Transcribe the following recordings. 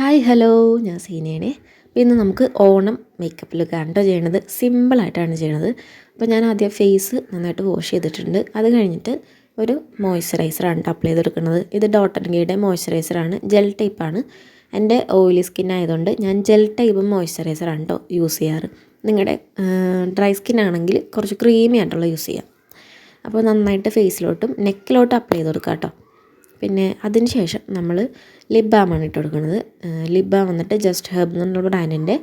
Hi hello. ഞാൻ സീനയാണേ. അപ്പോൾ ഇന്ന് നമുക്ക് ഓണം മേക്കപ്പ് കണ്ടോ ചെയ്യണത്. സിമ്പിളായിട്ടാണ് ചെയ്യണത്. അപ്പോൾ ഞാൻ ആദ്യം ഫേസ് നന്നായിട്ട് വാഷ് ചെയ്തിട്ടുണ്ട്. അത് കഴിഞ്ഞിട്ട് ഒരു മോയ്സ്ചറൈസറാണ് അപ്ലൈ ചെയ്തെടുക്കുന്നത്. ഇത് ഡോട്ടർ ഗീയുടെ മോയ്സ്ചറൈസറാണ് ജെൽ ടൈപ്പാണ് എന്റെ ഓയിലി സ്കിൻ ആയതുകൊണ്ട് ഞാൻ ജെൽ ടൈപ്പ് മോയ്സ്ചറൈസറാണ് കേട്ടോ യൂസ് ചെയ്യാറ്. നിങ്ങളുടെ ഡ്രൈ സ്കിൻ ആണെങ്കിൽ കുറച്ച് ക്രീമി ആയിട്ടുള്ള യൂസ് ചെയ്യാം. അപ്പോൾ നന്നായിട്ട് ഫേസിലോട്ടും നെക്കിലോട്ടും അപ്ലൈ ചെയ്ത് കൊടുക്കാം കേട്ടോ പിന്നെ അതിന് ശേഷം നമ്മൾ ലിപ് ബാമാണ് ഇട്ട് കൊടുക്കുന്നത്. ലിപ് ബാം വന്നിട്ട് ജസ്റ്റ് ഹെർബ് എന്നുള്ള ബ്രാൻഡിന്റെ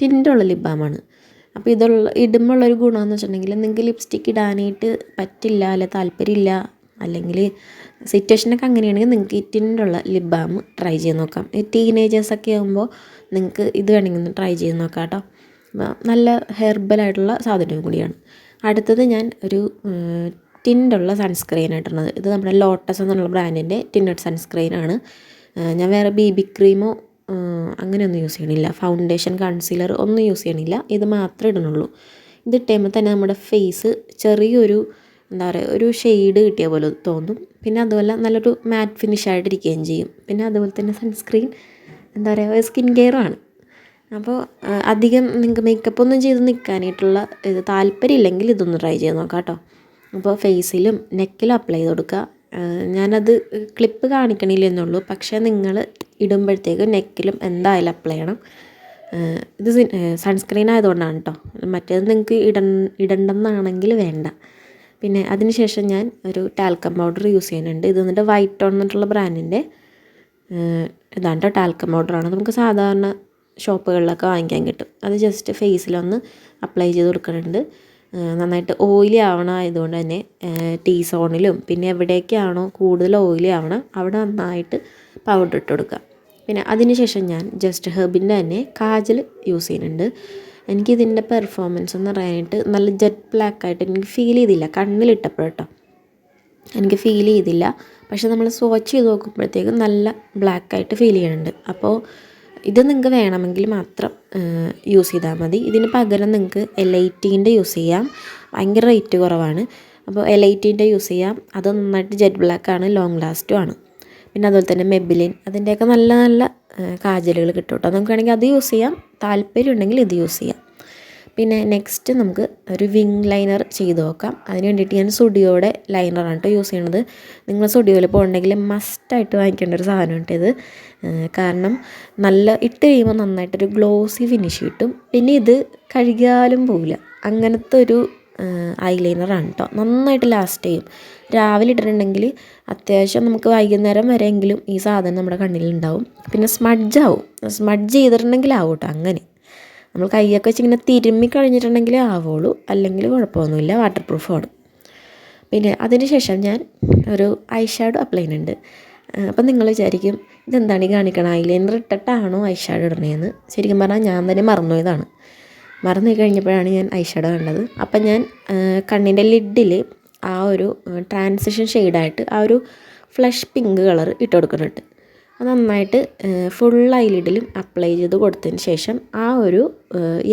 ടിന്റുള്ള ലിപ് ബാമാണ് അപ്പോൾ ഇതുള്ള ഇടുമ്പോൾ ഉള്ളൊരു ഗുണമെന്ന് വെച്ചിട്ടുണ്ടെങ്കിൽ നിങ്ങൾക്ക് ലിപ്സ്റ്റിക്ക് ഇടാനായിട്ട് പറ്റില്ല അല്ലെ താല്പര്യമില്ല അല്ലെങ്കിൽ സിറ്റുവേഷനൊക്കെ അങ്ങനെയാണെങ്കിൽ നിങ്ങൾക്ക് ടിന്റുള്ള ലിപ് ബാം ട്രൈ ചെയ്ത് നോക്കാം. ഈ ടീനേജേഴ്സൊക്കെ ആകുമ്പോൾ നിങ്ങൾക്ക് ഇത് വേണമെങ്കിൽ ഒന്ന് ട്രൈ ചെയ്ത് നോക്കാം കേട്ടോ. നല്ല ഹെർബലായിട്ടുള്ള സാധനം കൂടിയാണ്. അടുത്തത് ഞാൻ ഒരു ടിന്റുള്ള സൺസ്ക്രീൻ ഇട്ടുള്ളത് ഇത് നമ്മുടെ ലോട്ടസ് എന്നുള്ള ബ്രാൻഡിന്റെ ടിൻഡ് സൺസ്ക്രീൻ ആണ്. ഞാൻ വേറെ ബി ബി ക്രീമോ അങ്ങനെയൊന്നും യൂസ് ചെയ്യണില്ല. ഫൗണ്ടേഷൻ കൺസീലർ ഒന്നും യൂസ് ചെയ്യണില്ല. ഇത് മാത്രമേ ഇടണുള്ളൂ ഇത് ഇട്ടുമ്പോൾ തന്നെ നമ്മുടെ ഫേസ് ചെറിയൊരു എന്താ പറയുക ഒരു ഷെയ്ഡ് കിട്ടിയ പോലെ തോന്നും. പിന്നെ അതുപോലെ നല്ലൊരു മാറ്റ് ഫിനിഷ് ആയിട്ടിരിക്കുകയും ചെയ്യും. പിന്നെ അതുപോലെ തന്നെ സൺസ്ക്രീൻ എന്താ പറയുക സ്കിൻ കെയറുമാണ് അപ്പോൾ അധികം നിങ്ങൾക്ക് മേക്കപ്പ് ഒന്നും ചെയ്ത് നിൽക്കാനായിട്ടുള്ള ഇത് താല്പര്യമില്ലെങ്കിൽ ഇതൊന്ന് ട്രൈ ചെയ്ത് നോക്കാം കേട്ടോ അപ്പോൾ ഫേസിലും നെക്കിലും അപ്ലൈ ചെയ്ത് കൊടുക്കുക. ഞാനത് ക്ലിപ്പ് കാണിക്കണില്ലെന്നുള്ളൂ പക്ഷേ നിങ്ങൾ ഇടുമ്പോഴത്തേക്ക് നെക്കിലും എന്തായാലും അപ്ലൈ ചെയ്യണം. ഇത് സൺസ്ക്രീൻ ആയതുകൊണ്ടാണ് കേട്ടോ മറ്റേത് നിങ്ങൾക്ക് ഇട ഇടണ്ടെന്നാണെങ്കിൽ വേണ്ട. പിന്നെ അതിനുശേഷം ഞാൻ ഒരു ടാൽക്കം പൗഡർ യൂസ് ചെയ്യുന്നുണ്ട്. ഇത് വന്നിട്ട് വൈറ്റ് ടോൺ എന്നിട്ടുള്ള ബ്രാൻഡിന്റെ ഇതാണ് കേട്ടോ ടാൽക്കം പൗഡറാണ് നമുക്ക് സാധാരണ ഷോപ്പുകളിലൊക്കെ വാങ്ങിക്കാൻ കിട്ടും. അത് ജസ്റ്റ് ഫേസിലൊന്ന് അപ്ലൈ ചെയ്ത് കൊടുക്കുന്നുണ്ട്. നന്നായിട്ട് ഓയിലി ആവണ ആയതുകൊണ്ട് തന്നെ ടീ സോണിലും പിന്നെ എവിടെയൊക്കെയാണോ കൂടുതൽ ഓയിലി ആവണം അവിടെ നന്നായിട്ട് പൗഡർ ഇട്ട് കൊടുക്കുക. പിന്നെ അതിന് ശേഷം ഞാൻ ജസ്റ്റ് ഹെർബിന്റെ തന്നെ കാജൽ യൂസ് ചെയ്യുന്നുണ്ട്. എനിക്കിതിന്റെ പെർഫോമൻസ് എന്ന് പറയാനായിട്ട് നല്ല ജെറ്റ് ബ്ലാക്ക് ആയിട്ട് എനിക്ക് ഫീൽ ചെയ്തില്ല കണ്ണിലിട്ടപ്പോൾ കേട്ടോ. എനിക്ക് ഫീൽ ചെയ്തില്ല പക്ഷെ നമ്മൾ സ്വാച്ച് ചെയ്ത് നോക്കുമ്പോഴത്തേക്കും നല്ല ബ്ലാക്ക് ആയിട്ട് ഫീൽ ചെയ്യുന്നുണ്ട്. അപ്പോൾ ഇത് നിങ്ങൾക്ക് വേണമെങ്കിൽ മാത്രം യൂസ് ചെയ്താൽ മതി. ഇതിന് പകരം നിങ്ങൾക്ക് എൽ ഐ ടീന്റെ യൂസ് ചെയ്യാം. ഭയങ്കര റേറ്റ് കുറവാണ്. അപ്പോൾ എൽ ഐ ടീന്റെ യൂസ് ചെയ്യാം. അത് നന്നായിട്ട് ജെറ്റ് ബ്ലാക്ക് ആണ് ലോങ് ലാസ്റ്റും ആണ്. പിന്നെ അതുപോലെ തന്നെ മെബിലിൻ അതിന്റെയൊക്കെ നല്ല നല്ല കാജലുകൾ കിട്ടും കേട്ടോ. നമുക്ക് വേണമെങ്കിൽ അത് യൂസ് ചെയ്യാം. താല്പര്യം ഉണ്ടെങ്കിൽ ഇത് യൂസ് ചെയ്യാം. പിന്നെ നെക്സ്റ്റ് നമുക്ക് ഒരു വിങ് ലൈനർ ചെയ്ത് നോക്കാം. അതിന് വേണ്ടിയിട്ട് ഞാൻ സുഡിയോയുടെ ലൈനറാണ് കേട്ടോ യൂസ് ചെയ്യണത്. നിങ്ങൾ സുഡിയോയിൽ പോകണമെങ്കിൽ മസ്റ്റായിട്ട് വാങ്ങിക്കേണ്ട ഒരു സാധനമുണ്ട് ഇത്. കാരണം നല്ല ഇട്ട് കഴിയുമ്പോൾ നന്നായിട്ടൊരു ഗ്ലോസി ഫിനിഷ് കിട്ടും. പിന്നെ ഇത് കഴുകിയാലും പോവില്ല. അങ്ങനത്തെ ഒരു ഐലൈനറാണ് കേട്ടോ നന്നായിട്ട് ലാസ്റ്റ് ചെയ്യും. രാവിലെ ഇട്ടിട്ടുണ്ടെങ്കിൽ അത്യാവശ്യം നമുക്ക് വൈകുന്നേരം വരെയെങ്കിലും ഈ സാധനം നമ്മുടെ കണ്ണിലുണ്ടാവും. പിന്നെ സ്മഡ്ജാവും സ്മഡ്ജ് ചെയ്തിട്ടുണ്ടെങ്കിൽ ആവും കേട്ടോ അങ്ങനെ. നമ്മൾ കൈയൊക്കെ വെച്ച് ഇങ്ങനെ തിരുമ്മി കഴിഞ്ഞിട്ടുണ്ടെങ്കിലേ ആവുള്ളൂ. അല്ലെങ്കിൽ കുഴപ്പമൊന്നുമില്ല. വാട്ടർ പ്രൂഫാണ് പിന്നെ അതിന് ശേഷം ഞാൻ ഒരു ഐ ഷാഡോ അപ്ലൈ ചെയ്യുന്നുണ്ട്. അപ്പം നിങ്ങൾ വിചാരിക്കും ഇതെന്താണ് ഈ കാണിക്കണം? ഐലൈനർ ഇട്ടിട്ടാണോ ഐ ഷാഡോ ഇടണേന്ന് ശരിക്കും പറഞ്ഞാൽ ഞാൻ തന്നെ മറന്നുപോയതാണ്. മറന്നു കഴിഞ്ഞപ്പോഴാണ് ഞാൻ ഐ ഷാഡോ കണ്ടത്. അപ്പം ഞാൻ കണ്ണിന്റെ ലിഡിൽ ആ ഒരു ട്രാൻസിഷൻ ഷെയ്ഡായിട്ട് ആ ഒരു ഫ്ലഷ് പിങ്ക് കളർ ഇട്ട് കൊടുക്കുന്നുണ്ട്. നന്നായിട്ട് ഫുൾ ഐലിഡിലും അപ്ലൈ ചെയ്ത് കൊടുത്തതിന് ശേഷം ആ ഒരു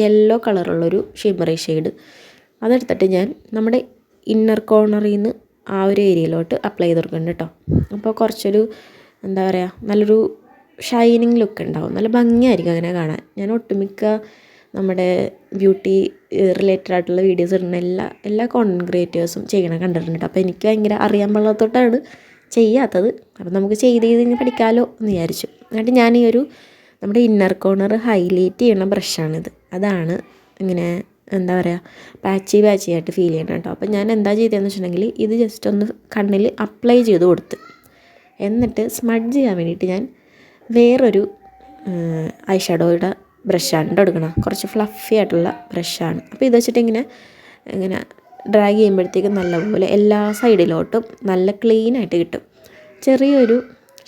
യെല്ലോ കളറുള്ളൊരു ഷിമറി ഷെയ്ഡ് അതെടുത്തിട്ട് ഞാൻ നമ്മുടെ ഇന്നർ കോർണറിൽ നിന്ന് ആ ഒരു ഏരിയയിലോട്ട് അപ്ലൈ ചെയ്ത് കൊടുക്കുന്നുണ്ട് കേട്ടോ. അപ്പോൾ കുറച്ചൊരു എന്താ പറയുക നല്ലൊരു ഷൈനിങ് ലുക്ക് ഉണ്ടാവും. നല്ല ഭംഗിയായിരിക്കും അങ്ങനെ കാണാൻ. ഞാൻ ഒട്ടുമിക്ക നമ്മുടെ ബ്യൂട്ടി റിലേറ്റഡ് ആയിട്ടുള്ള വീഡിയോസ് ഇടുന്ന എല്ലാ എല്ലാ കോണ്ടന്റ് ക്രിയേറ്റേഴ്സും ചെയ്യണ കണ്ടിട്ടുണ്ട് അപ്പോൾ എനിക്ക് ഭയങ്കര അറിയാൻ പാടില്ലാത്തോട്ടാണ് ചെയ്യാത്തത്. അപ്പം നമുക്ക് ചെയ്ത് ചെയ്ത് ഇനി പഠിക്കാമല്ലോ എന്ന് വിചാരിച്ചു. എന്നിട്ട് ഞാൻ ഈ ഒരു നമ്മുടെ ഇന്നർ കോർണർ ഹൈലൈറ്റ് ചെയ്യണ ബ്രഷാണിത് അതാണ് ഇങ്ങനെ എന്താ പറയുക പാച്ചി പാച്ചി ആയിട്ട് ഫീൽ ചെയ്യണം കേട്ടോ. അപ്പം ഞാൻ എന്താ ചെയ്തതെന്ന് വെച്ചിട്ടുണ്ടെങ്കിൽ ഇത് ജസ്റ്റ് ഒന്ന് കണ്ണിൽ അപ്ലൈ ചെയ്ത് കൊടുത്ത്. എന്നിട്ട് സ്മഡ്ജ് ചെയ്യാൻ വേണ്ടിയിട്ട് ഞാൻ വേറൊരു ഐ ഷാഡോയുടെ ബ്രഷാണ് എടുക്കണം കുറച്ച് ഫ്ലഫി ആയിട്ടുള്ള ബ്രഷാണ് അപ്പോൾ ഇത് വെച്ചിട്ട് ഇങ്ങനെ ഇങ്ങനെ ഡ്രാഗ് ചെയ്യുമ്പോഴത്തേക്കും നല്ലപോലെ എല്ലാ സൈഡിലോട്ടും നല്ല ക്ലീൻ ആയിട്ട് കിട്ടും. ചെറിയൊരു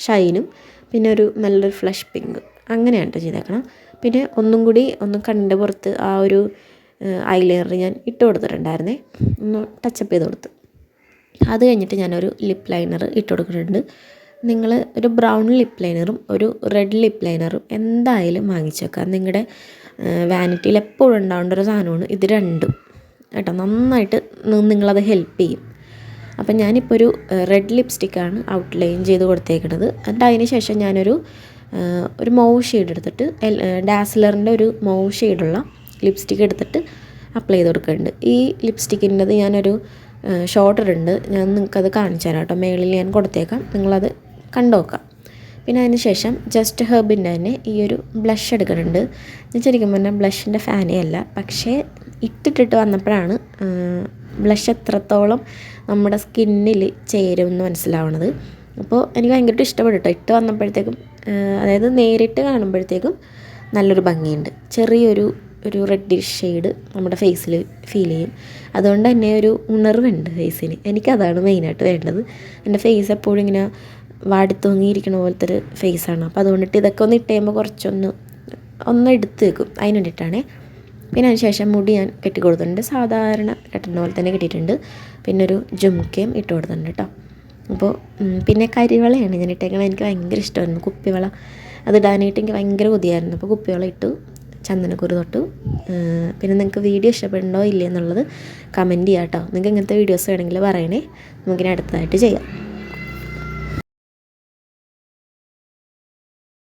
ഷൈനും പിന്നെ ഒരു നല്ലൊരു ഫ്ലഷ് പിങ്ക് അങ്ങനെയാണ് കേട്ടോ ചെയ്തേക്കണം. പിന്നെ ഒന്നും കൂടി ഒന്ന് കണ്ണിന്റെ പുറത്ത് ആ ഒരു ഐലൈനർ ഞാൻ ഇട്ട് കൊടുത്തിട്ടുണ്ടായിരുന്നേ. ഒന്ന് ടച്ചപ്പ് ചെയ്ത് കൊടുത്ത്. അത് കഴിഞ്ഞിട്ട് ഞാനൊരു ലിപ്പ് ലൈനർ ഇട്ട് കൊടുക്കുന്നുണ്ട് നിങ്ങൾ ഒരു ബ്രൗൺ ലിപ്പ് ലൈനറും ഒരു റെഡ് ലിപ്പ് ലൈനറും എന്തായാലും വാങ്ങിച്ചു വെക്കുക നിങ്ങളുടെ വാനിറ്റിയിൽ എപ്പോഴും ഉണ്ടാവേണ്ട ഒരു സാധനമാണ് ഇത് രണ്ടും. കേട്ടോ നന്നായിട്ട് നിങ്ങളത് ഹെൽപ്പ് ചെയ്യും. അപ്പം ഞാനിപ്പോൾ ഒരു റെഡ് ലിപ്സ്റ്റിക്കാണ് ഔട്ട്ലൈൻ ചെയ്ത് കൊടുത്തേക്കുന്നത് എന്നിട്ട് അതിന് ശേഷം ഞാനൊരു ഒരു മൗ ഷെയ്ഡ് എടുത്തിട്ട് ഡാസ്ലറിന്റെ ഒരു മൗ ഷെയ്ഡുള്ള ലിപ്സ്റ്റിക്ക് എടുത്തിട്ട് അപ്ലൈ ചെയ്ത് കൊടുക്കുന്നുണ്ട്. ഈ ലിപ്സ്റ്റിക്കിന്റെത് ഞാനൊരു ഷോർട്ടർ ഉണ്ട്. ഞാൻ നിങ്ങൾക്കത് കാണിച്ചു തരാം കേട്ടോ. മേളിൽ ഞാൻ കൊടുത്തേക്കാം. നിങ്ങളത് കണ്ടു നോക്കാം പിന്നെ അതിന് ശേഷം ജസ്റ്റ് ഹെർബിന്റെ തന്നെ ഈ ഒരു ബ്ലഷ് എടുക്കുന്നുണ്ട് ഞാൻ ശരിക്കും പറഞ്ഞാൽ ബ്ലഷിന്റെ ഫാനേ അല്ല. പക്ഷേ ഇട്ടിട്ടിട്ട് വന്നപ്പോഴാണ് ബ്ലഷ് എത്രത്തോളം നമ്മുടെ സ്കിന്നിൽ ചേരും എന്ന് മനസ്സിലാവണത്. അപ്പോൾ എനിക്ക് ഭയങ്കരമായിട്ട് ഇഷ്ടപ്പെട്ടു ഇട്ട് വന്നപ്പോഴത്തേക്കും അതായത് നേരിട്ട് കാണുമ്പോഴത്തേക്കും നല്ലൊരു ഭംഗിയുണ്ട്. ചെറിയൊരു ഒരു റെഡിഷ് ഷെയ്ഡ് നമ്മുടെ ഫേസിൽ ഫീൽ ചെയ്യും. അതുകൊണ്ട് തന്നെ ഒരു ഉണർവുണ്ട് ഫേസിന് എനിക്കതാണ് മെയിനായിട്ട് വേണ്ടത്. എന്റെ ഫേസ് എപ്പോഴും ഇങ്ങനെ വാടിത്തൂങ്ങിയിരിക്കണ പോലത്തെ ഒരു ഫേസാണ് അപ്പോൾ അതുകൊണ്ടിട്ട് ഇതൊക്കെ ഒന്ന് ഇട്ട് കഴിയുമ്പോൾ കുറച്ചൊന്ന് ഒന്ന് എടുത്ത് വെക്കും അതിന് വേണ്ടിയിട്ടാണ്. പിന്നെ അതിനുശേഷം മുടി ഞാൻ കെട്ടി കൊടുത്തിട്ടുണ്ട്. സാധാരണ കെട്ടുന്ന പോലെ തന്നെ കെട്ടിയിട്ടുണ്ട്. പിന്നെ ഒരു ജുംക്കയും ഇട്ട് കൊടുത്തിട്ടുണ്ട് കേട്ടോ. അപ്പോൾ പിന്നെ കരിവളയാണ് ഞാൻ ഇട്ടേക്കണത്. എനിക്ക് ഭയങ്കര ഇഷ്ടമായിരുന്നു. കുപ്പിവള അത് ഇടാനായിട്ട് എനിക്ക് ഭയങ്കര കൊതിയായിരുന്നു. അപ്പോൾ കുപ്പിവള ഇട്ടു. ചന്ദനക്കുരു തൊട്ടു. പിന്നെ നിങ്ങൾക്ക് വീഡിയോ ഇഷ്ടപ്പെടുന്നുണ്ടോ ഇല്ലേ എന്നുള്ളത് കമന്റ് ചെയ്യാം കേട്ടോ. നിങ്ങൾക്ക് ഇങ്ങനത്തെ വീഡിയോസ് വേണമെങ്കിൽ പറയണേ. നമുക്കിനി അടുത്തതായിട്ട് ചെയ്യാം.